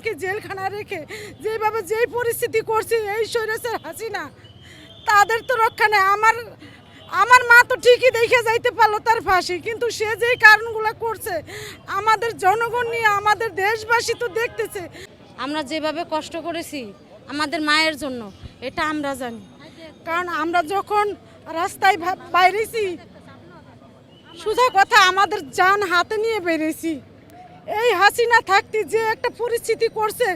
ম্যাডামকে জেলখানায় রেখে যেভাবে যেই পরিস্থিতি করছে এই স্বৈরাচার হাসিনা তাদের তো রক্ষা নেই। আমার আমার মা তো ঠিকই দেখে যাইতে পারল তার ফাঁসি কিন্তু সে যেই কারণগুলো করছে আমাদের জনগণ নিয়ে আমাদের দেশবাসী তো দেখতেছে। আমরা যেভাবে কষ্ট করেছি আমাদের মায়ের জন্য এটা আমরা জানি। কারণ আমরা যখন রাস্তায় বাইরেছি সোজা কথা আমাদের যান হাতে নিয়ে বেরিয়েছি। এই হাসিনা থাকতে যে একটা পরিস্থিতি করছে,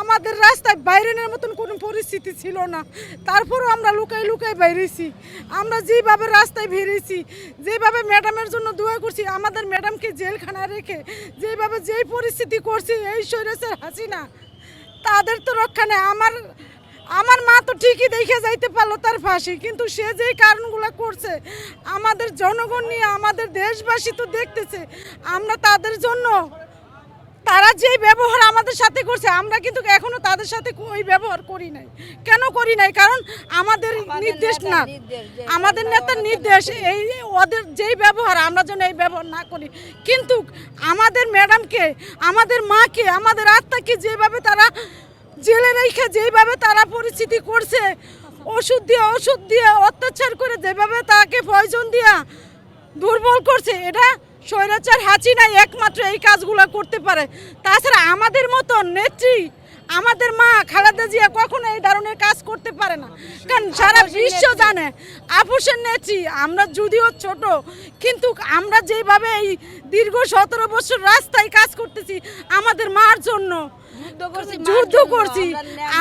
আমাদের রাস্তায় বাইরেনের মতন কোনো পরিস্থিতি ছিল না। তারপরও আমরা লুকাই লুকাই বাইরেছি। আমরা যেভাবে রাস্তায় বেরিয়েছি, যেভাবে ম্যাডামের জন্য দোয়া করছি, আমাদের ম্যাডামকে জেলখানা রেখে যেভাবে যেই পরিস্থিতি করছি, এই স্বৈরাচার হাসিনা, তাদের তো রক্ষা নেই। আমার আমার মা তো ঠিকই দেখে যাইতে পারল তার ফাঁসি, কিন্তু সে যেই কারণগুলো করছে, আমাদের জনগণ নিয়ে আমাদের দেশবাসী তো দেখতেছে, আমরা তাদের জন্য তারা যেই ব্যবহার আমাদের সাথে করছে আমরা কিন্তু এখনও তাদের সাথে ওই ব্যবহার করি নাই। কেন করি নাই? কারণ আমাদের নির্দেশ না। আমাদের নেতার নির্দেশ এই ওদের যেই ব্যবহার আমরা যেন এই ব্যবহার না করি। কিন্তু আমাদের ম্যাডামকে আমাদের মাকে আমাদের আত্মাকে যেভাবে তারা জেলে রেখে যেভাবে তারা পরিস্থিতি করছে ওষুধ দিয়ে ওষুধ দিয়ে অত্যাচার করে যেভাবে তাকে পয়জন দিয়া দুর্বল করছে এটা স্বৈরাচার নাই একমাত্র এই কাজগুলো করতে পারে। তাছাড়া আমাদের মতো নেত্রী আমাদের মা খালেদা জিয়া কখনো এই ধরনের কাজ করতে পারে না। কারণ সারা বিশ্ব জানে আপুসের নেত্রী আমরা যদিও ছোট কিন্তু আমরা যেভাবে এই দীর্ঘ সতেরো বছর রাস্তায় কাজ করতেছি আমাদের মার জন্য যুদ্ধ করছি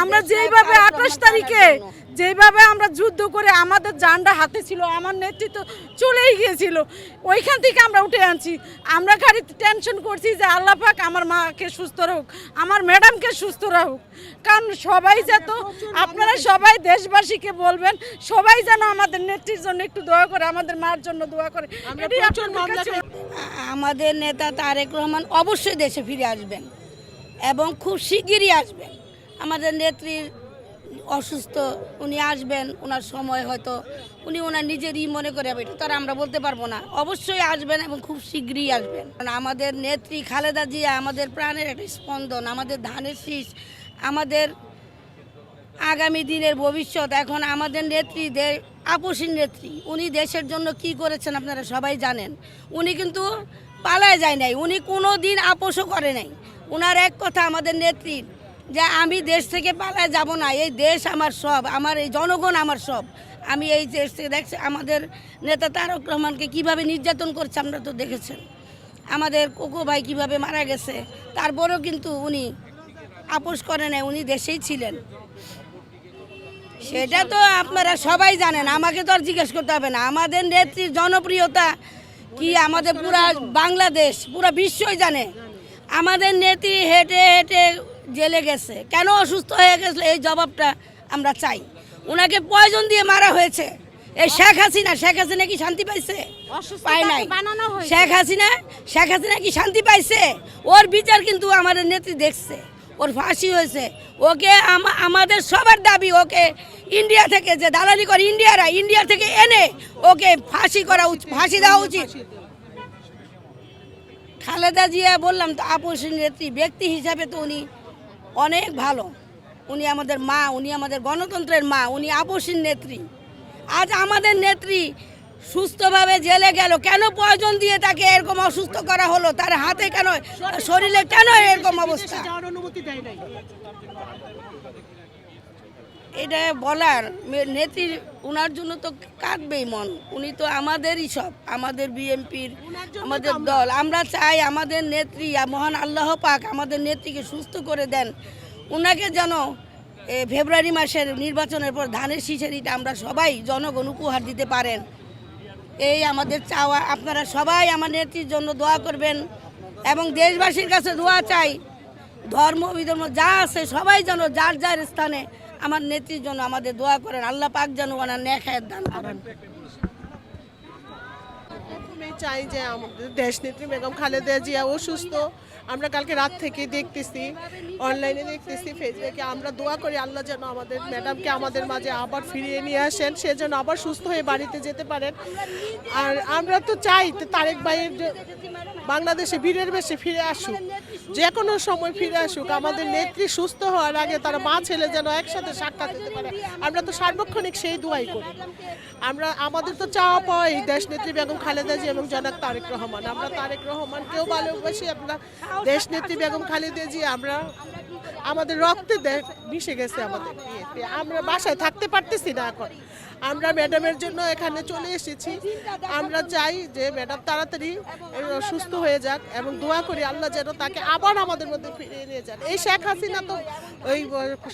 আমরা যেইভাবে আঠাশ তারিখে যেভাবে আমরা যুদ্ধ করে আমাদের জানটা হাতে ছিল আমার নেতৃত্ব চলেই গিয়েছিল। ওইখান থেকে আমরা উঠে আনছি। আমরা খালি টেনশন করছি যে আল্লাহ পাক আমার মাকে সুস্থ রাখুক আমার ম্যাডামকে সুস্থ রাখুক। কারণ সবাই যেত আপনারা সবাই দেশবাসীকে বলবেন সবাই যেন আমাদের নেত্রীর জন্য একটু দোয়া করে আমাদের মার জন্য দোয়া করে। আমাদের নেতা তারেক রহমান অবশ্যই দেশে ফিরে আসবেন। এবং খুব শিগগিরই আসবেন। আমাদের নেত্রীর অসুস্থ, উনি আসবেন, ওনার সময় হয়তো উনি ওনার নিজেরই মনে করে এটা তারা আমরা বলতে পারব না। অবশ্যই আসবেন এবং খুব শীঘ্রই আসবেন। আমাদের নেত্রী খালেদা জিয়া আমাদের প্রাণের একটা স্পন্দন, আমাদের ধানের শীষ, আমাদের আগামী দিনের ভবিষ্যৎ। এখন আমাদের নেত্রী আপসীর নেত্রী, উনি দেশের জন্য কি করেছেন আপনারা সবাই জানেন। উনি কিন্তু পালায় যায় নাই, উনি কোনো দিন আপোষও করে নাই। উনার এক কথা আমাদের নেত্রীর যে আমি দেশ থেকে পালায় যাব না, এই দেশ আমার সব, আমার এই জনগণ আমার সব। আমি এই দেশ থেকে দেখছি, আমাদের নেতা তারক রহমানকে কীভাবে নির্যাতন করছে আমরা তো দেখেছেন। আমাদের কোকো ভাই কীভাবে মারা গেছে, তারপরেও কিন্তু উনি আপোষ করে নাই, উনি দেশেই ছিলেন। সেটা তো আপনারা সবাই জানেন, আমাকে তো আর জিজ্ঞেস করতে হবে না। আমাদের নেত্রীর জনপ্রিয়তা কি আমাদের পুরা বাংলাদেশ, পুরা বিশ্বই জানে। আমাদের নেত্রী হেঁটে হেঁটে জেলে গেছে। কেন অসুস্থ হয়ে গেছে? এই জবাবটা আমরা চাই। ওনাকে পয়জন দিয়ে মারা হয়েছে। এই শেখ হাসিনা শেখ হাসিনা কি শান্তি পাইছে? পায় নাই। শেখ হাসিনা শেখ হাসিনা কি শান্তি পাইছে? ওর বিচার কিন্তু আমাদের নেত্রী দেখছে। ওর ফাঁসি হয়েছে। ওকে আম- আমাদের সবার দাবি ওকে ইন্ডিয়া থেকে যে দালালি করে ইন্ডিয়ারা ইন্ডিয়া থেকে এনে ওকে ফাঁসি করা উচিত ফাঁসি দেওয়া উচিত। খালেদা জিয়া বললাম তো আপসী নেত্রী, ব্যক্তি হিসাবে তো উনি অনেক ভালো। উনি আমাদের মা, উনি আমাদের গণতন্ত্রের মা, উনি আপসীর নেত্রী। আজ আমাদের নেত্রী সুস্থভাবে জেলে গেল, কেন প্রয়োজন দিয়ে তাকে এরকম অসুস্থ করা হলো? তার হাতে কেন, শরীরে কেন এরকম অবস্থা? এটা বলার নেত্রী ওনার জন্য তো কাঁদবেই মন। উনি তো আমাদেরই সব আমাদের বিএনপির আমাদের দল। আমরা চাই আমাদের নেত্রী মহান আল্লাহ পাক আমাদের নেত্রীকে সুস্থ করে দেন। ওনাকে যেন ফেব্রুয়ারি মাসের নির্বাচনের পর ধানের শীষের ইটা আমরা সবাই জনগণ উপহার দিতে পারেন। এই আমাদের চাওয়া। আপনারা সবাই আমার নেত্রীর জন্য দোয়া করবেন এবং দেশবাসীর কাছে দোয়া চাই। ধর্ম বিধর্ম যা আছে সবাই যেন যার যার স্থানে আমার নেত্রীর জন্য আমাদের দোয়া করেন আল্লাহ পাক যেন ওনার নেখায়ের দান করেন। প্রথমেই চাই যে আমাদের দেশনেত্রী বেগম খালেদা জিয়া অসুস্থ আমরা কালকে রাত থেকে দেখতেছি, অনলাইনে দেখতেছি, ফেসবুকে। আমরা দোয়া করি আল্লাহ যেন আমাদের ম্যাডামকে আমাদের মাঝে আবার ফিরিয়ে নিয়ে আসেন, সে যেন আবার সুস্থ হয়ে বাড়িতে যেতে পারেন। আর আমরা তো চাই তারেক ভাইয়ের বাংলাদেশে বীরের বেশি ফিরে আসুক। যে কোনো সময় ফিরে আসুক। আমাদের নেত্রী সুস্থ হওয়ার আগে তারা মা, ছেলে যেন একসাথে সাক্ষাৎ দিতে পারে। আমরা তো সার্বক্ষণিক সেই দোয়াই করি। আমরা, আমাদের তো চাওয়া পাওয়া এই দেশ নেত্রী বেগম খালেদা জি এবং জনাব তারেক রহমান। আমরা তারেক রহমান কেউ ভালোবাসি, আমরা দেশ নেত্রী বেগম খালেদা জি আমরা আমাদের রক্তে মিশে গেছে আমাদের আমরা বাসায় থাকতে পারতেছি না এখন। আমরা ম্যাডামের জন্য এখানে চলে এসেছি। আমরা চাই যে ম্যাডাম তাড়াতাড়ি সুস্থ হয়ে যাক এবং দোয়া করি আল্লাহ যেন তাকে আবার আমাদের মধ্যে ফিরিয়ে নিয়ে যান। এই শেখ হাসিনা তো, ওই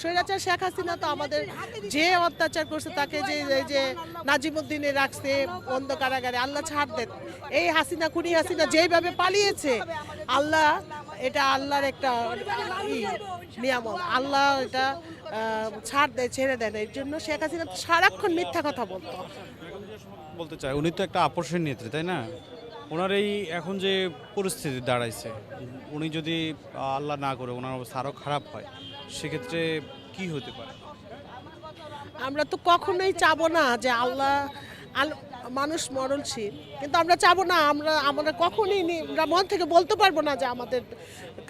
স্বৈরাচার শেখ হাসিনা তো আমাদের যে অত্যাচার করছে তাকে যে এই যে নাজিমুদ্দিনে রাখছে বন্ধ কারাগারে, আল্লাহ ছাড় দেন। এই হাসিনা, খুনি হাসিনা যেইভাবে পালিয়েছে, আল্লাহ এটা আল্লাহর একটা নিয়ামত। আল্লাহ এটা ছাড় দেয় ছেড়ে দেন এর জন্য শেখ হাসিনা সারাক্ষণ মিথ্যা কথা বলতো। বলতে চাই উনি তো একটা আপসের নেত্রী তাই না? ওনার এই এখন যে পরিস্থিতি দাঁড়াইছে উনি যদি আল্লাহ না করে ওনার অবস্থা আরও খারাপ হয় সেক্ষেত্রে কি হতে পারে? আমরা তো কখনোই চাবো না যে আল্লাহ আল- মানুষ মরণশীল। কিন্তু আমরা চাবো না, আমরা আমরা কখনোই নি- আমরা মন থেকে বলতে পারব না যে আমাদের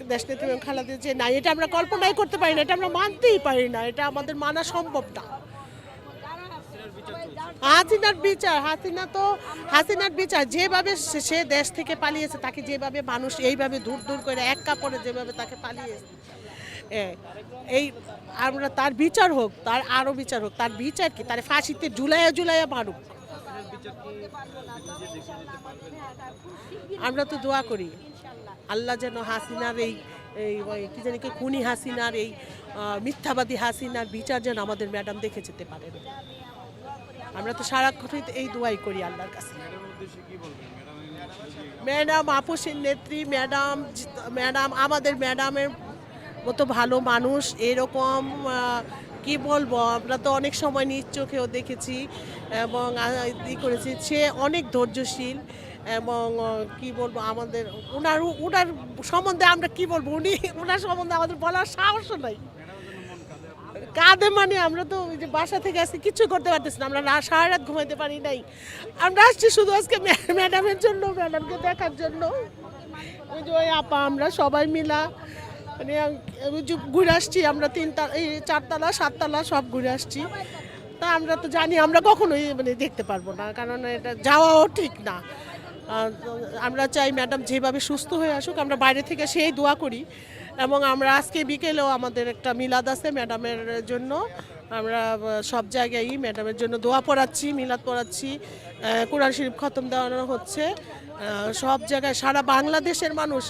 দেশ নেত্রী খালেদা যে নাই। এটা আমরা কল্পনাই করতে পারি না, এটা আমরা মানতেই পারি না, এটা আমাদের মানা সম্ভব না। হাসিনার বিচার, হাসিনা তো, হাসিনার বিচার যেভাবে সে- দেশ থেকে পালিয়েছে, তাকে যেভাবে মানুষ এইভাবে দূর দূর করে এক কাপড়ে যেভাবে তাকে পালিয়েছে এই আমরা তার বিচার হোক, তার আরও বিচার হোক, তার বিচার কি? তার ফাঁসিতে জুলাইয়া জুলাইয়া মারুক। আমরা তো দোয়া করি। আল্লাহ যেন হাসিনার এই এই কি জানি কি খুনি হাসিনার এই মিথ্যাবাদী হাসিনার বিচার যেন আমাদের ম্যাডাম দেখে যেতে পারেন। আমরা তো সারাক্ষণই তো এই দোয়াই করি আল্লাহর কাছে। ম্যাডাম আপুসের নেত্রী ম্যাডাম ম্যাডাম আমাদের ম্যাডামের মতো ভালো মানুষ এরকম কি বলব? আমরা তো অনেক সময় নিজ চোখেও দেখেছি এবং ই করেছি। সে অনেক ধৈর্যশীল এবং কি বলব, আমাদের ওনার ওনার সম্বন্ধে আমরা কি বলব? উনি, ওনার সম্বন্ধে আমাদের বলার সাহসও নাই। কাঁদে মানে আমরা তো ওই যে বাসা থেকে আসছি কিছু করতে পারতেছি না। আমরা রা- সারা রাত ঘুমাইতে পারি নাই। আমরা আসছি শুধু আজকে ম্যাডামের জন্য, ম্যাডামকে দেখার জন্য। ওই যে ওই আপা, আমরা সবাই মিলা মানে ঘুরে আসছি, আমরা তিনটা, এই চারতলা, সাততলা সব ঘুরে আসছি। তা আমরা তো জানি, আমরা কখনোই মানে দেখতে পারব না, কারণ এটা যাওয়াও ঠিক না। আমরা চাই ম্যাডাম যেভাবে সুস্থ হয়ে আসুক, আমরা বাইরে থেকে সেই দোয়া করি। এবং আমরা আজকে বিকেলেও আমাদের একটা মিলাদ আছে ম্যাডামের জন্য। আমরা সব জায়গায়ই ম্যাডামের জন্য দোয়া পড়াচ্ছি, মিলাদ পড়াচ্ছি। কোরআন শরীফ খতম দেওয়ানো হচ্ছে। সব জায়গায়, সারা বাংলাদেশের মানুষ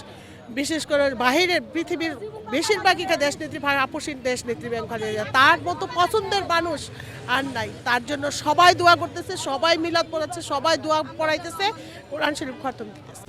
বিশেষ করে বাহিরের পৃথিবীর বেশিরভাগই দেশ দেশনেত্রী আপসীর দেশনেত্রী ব্যাংক খালেদা তার মতো পছন্দের মানুষ আর নাই। তার জন্য সবাই দোয়া করতেছে, সবাই মিলাদ পড়াচ্ছে, সবাই দোয়া পড়াইতেছে, কোরআন শরীফ খতম দিতেছে।